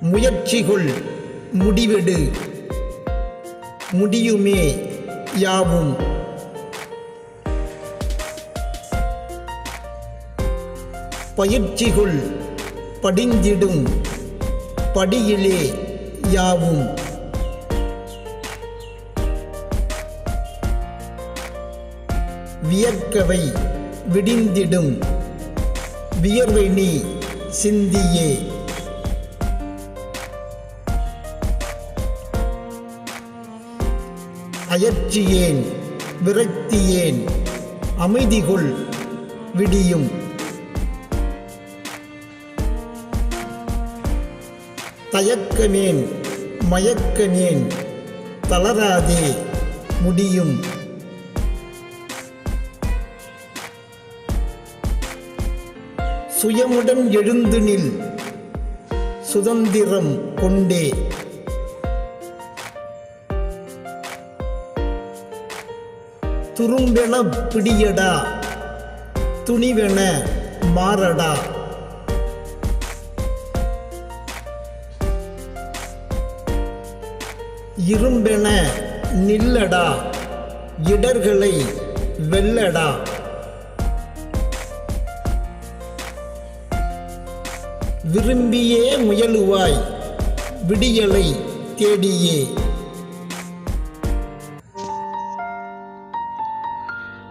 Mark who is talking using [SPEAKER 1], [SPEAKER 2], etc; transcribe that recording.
[SPEAKER 1] முயற்சிகள் முடிவெடு. முடியுமே யாவும். பயிற்சிகுள் படிந்திடும். படியிலே யாவும். வியர்க்கவை விடிந்திடும். வியர்வை நீ சிந்தியே. அயற்சியேன் விரக்தியேன் அமைதிகுள் விடியும். தயக்கமேன் மயக்கமேன் தளராதே முடியும். சுயமுடன் எழுந்து நில் சுதந்திரம் கொண்டே. துரும்பென பிடியடா துணிவென மாறடா. இரும்பென நில்லடா இடர்களை வெல்லடா. விரும்பியே முயலுவாய் விடியலை தேடியே.